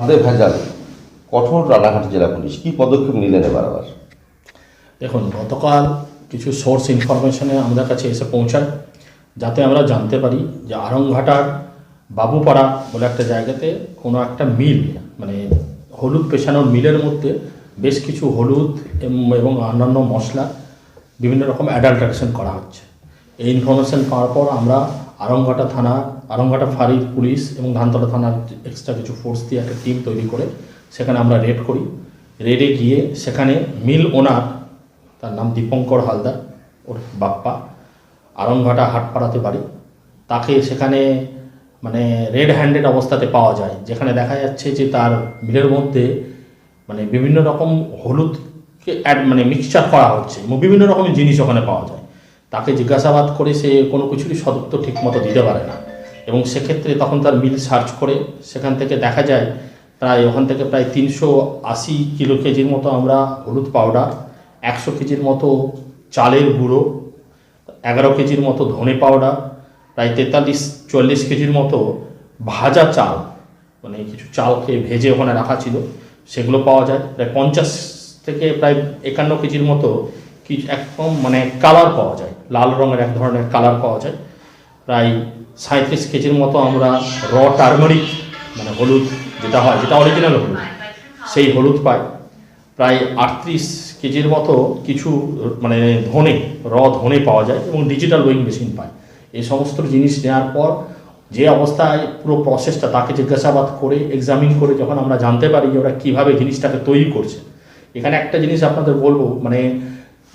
হাতে ভেজাল। কঠোর রানাঘাট জেলা পুলিশ। কি পদক্ষেপ নিলেন এবার আবার? দেখুন, গতকাল কিছু সোর্স ইনফরমেশনে আমাদের কাছে এসে পৌঁছায়, যাতে আমরা জানতে পারি যে আরংঘাটার বাবুপাড়া বলে একটা জায়গাতে কোনো একটা মিল মানে হলুদ পেশানোর মিলের মধ্যে বেশ কিছু হলুদ এবং অন্যান্য মশলা বিভিন্ন রকম অ্যাডাল্টারেশন করা হচ্ছে। এই ইনফরমেশন পাওয়ার পর আমরা আরংঘাটা থানা আরংঘাটা ফাঁড়ির পুলিশ এবং ধানতলা থানার এক্সট্রা কিছু ফোর্স দিয়ে একটা টিম তৈরি করে সেখানে আমরা রেড করি। রেডে গিয়ে সেখানে মিল ওনার তার নাম দীপঙ্কর হালদার, ওর বাপ্পা আরংঘাটা হাটপাড়াতে বাড়ি। তাকে সেখানে মানে রেড হ্যান্ডেড অবস্থাতে পাওয়া যায়, যেখানে দেখা যাচ্ছে যে তার মিলের মধ্যে মানে বিভিন্ন রকম হলুদকে অ্যাড মানে মিক্সচার করা হচ্ছে এবং বিভিন্ন রকমের জিনিস ওখানে পাওয়া যায়। তাকে জিজ্ঞাসাবাদ করে সে কোনো কিছুরই সদুত্তর ঠিকমতো দিতে পারে না। এবং সেক্ষেত্রে তখন তার মিল সার্চ করে সেখান থেকে দেখা যায়, প্রায় ওখান থেকে প্রায় তিনশো আশি কিলো কেজির মতো আমরা হলুদ পাউডার, একশো কেজির মতো চালের গুঁড়ো, এগারো কেজির মতো ধনে পাউডার, প্রায় তেতাল্লিশ, চল্লিশ কেজির মতো ভাজা চাল মানে কিছু চালকে ভেজে ওখানে রাখা ছিল, সেগুলো পাওয়া যায়। প্রায় পঞ্চাশ থেকে প্রায় একান্ন কেজির মতো কিছু একদম মানে কালার পাওয়া যায়। লাল রঙের এক ধরনের কালার পাওয়া যায়। প্রায় সাঁত্রিশ কেজির মতো আমরা র টার্মারিক মানে হলুদ যেটা হয়, যেটা অরিজিনাল হলুদ, সেই হলুদ পাই। প্রায় আটত্রিশ কেজির মতো কিছু মানে ধনে র ধনে পাওয়া যায় এবং ডিজিটাল ওয়িং মেশিন পায় এই সমস্ত জিনিস নেওয়ার পর যে অবস্থায় পুরো প্রসেসটা তাকে জিজ্ঞাসাবাদ করে এক্সামিন করে যখন আমরা জানতে পারি যে ওরা কীভাবে জিনিসটাকে তৈরি করছে। এখানে একটা জিনিস আপনাদের বলব মানে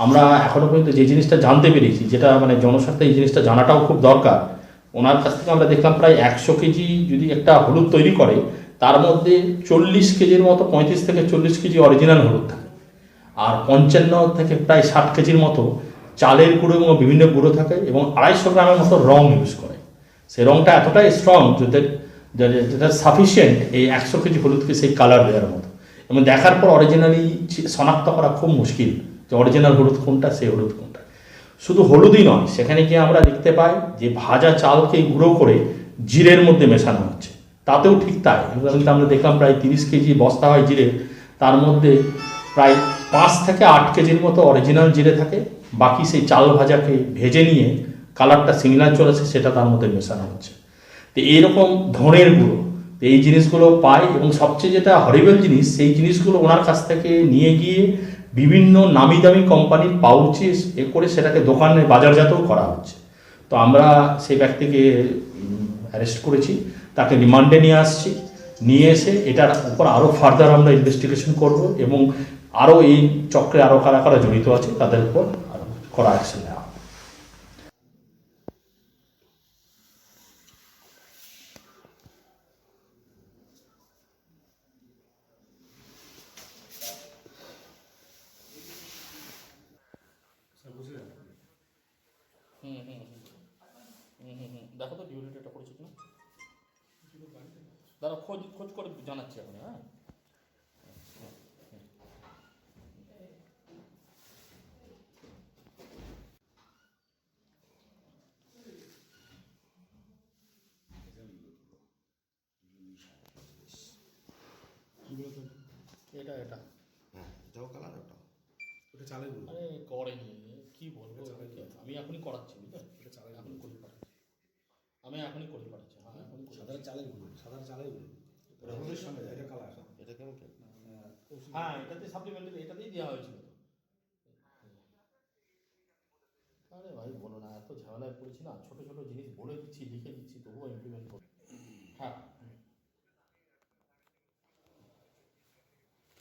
আমরা এখনও পর্যন্ত যে জিনিসটা জানতে পেরেছি, যেটা মানে জনস্বার্থে এই জিনিসটা জানাটাও খুব দরকার, ওনার কাছ থেকে আমরা দেখলাম প্রায় একশো কেজি যদি একটা হলুদ তৈরি করে, তার মধ্যে চল্লিশ কেজির মতো, পঁয়ত্রিশ থেকে চল্লিশ কেজি অরিজিনাল হলুদ থাকে। আর পঞ্চান্ন থেকে প্রায় ষাট কেজির মতো চালের গুঁড়ো এবং বিভিন্ন গুঁড়ো থাকে এবং আড়াইশো গ্রামের মতো রং ইউজ করে। সেই রংটা এতটাই স্ট্রং যেটা সাফিসিয়েন্ট এই একশো কেজি হলুদকে সেই কালার দেওয়ার মতো। এবং দেখার পর অরিজিনালি শনাক্ত করা খুব মুশকিল। যে অরিজিনাল হলুদ কোনটা সেই হলুদ কোনটা শুধু হলুদই নয়, সেখানে গিয়ে আমরা দেখতে পাই যে ভাজা চালকে গুঁড়ো করে জিরের মধ্যে মেশানো হচ্ছে। তাতেও ঠিক তাই। আমরা দেখলাম প্রায় তিরিশ কেজি বস্তা হয় জিরে তার মধ্যে প্রায় পাঁচ থেকে আট কেজির মতো অরিজিনাল জিরে থাকে। বাকি সেই চাল ভাজাকে ভেজে নিয়ে কালারটা সিমিলার চলেছে সেটা তার মধ্যে মেশানো হচ্ছে। তো এইরকম ধনের গুঁড়ো এই জিনিসগুলো পাই এবং সবচেয়ে যেটা হরিবেল জিনিস, সেই জিনিসগুলো ওনার কাছ থেকে নিয়ে গিয়ে বিভিন্ন নামি দামি কোম্পানির পাউচে এ করে সেটাকে দোকানে বাজারজাতও করা হচ্ছে। তো আমরা সেই ব্যক্তিকে অ্যারেস্ট করেছি, তাকে রিমান্ডে নিয়ে আসছি। নিয়ে এসে এটার উপর আরও ফার্দার আমরা ইনভেস্টিগেশন করব এবং আরও এই চক্রে আরও কারা কারা জড়িত আছে তাদের উপর আরও করা অ্যাকশন নেওয়া হবে। দেখো তো ডিউরিটা করেছে কিনা দাঁড়া খোঁজ খোঁজ করে জানাচ্ছি এখন হ্যাঁ? এটা এটা। হ্যাঁ এটাও কালার ওটা ওটা চালের গুঁড়ো। আরে করেনি। কি বলব? আমি এখনই করাচ্ছি বুঝলেন এখন করে পাঠাচ্ছি। আমি এখনই করে পাঠাচ্ছি। হ্যাঁ করে সাধারণ চালের গুঁড়ো সাধারণ চালের গুঁড়ো। এটা হলুদের সঙ্গে এটা কালার এটা কেমন হ্যাঁ এটাতে সাপ্লিমেন্টারি এটাতেই দেওয়া হয়েছিল। তো আরে ভাই বলো না এত ঝামেলায় পড়েছি না। ছোটো ছোটো জিনিস বলে দিচ্ছি লিখে দিচ্ছি তবুও ইমপ্লিমেন্ট করতে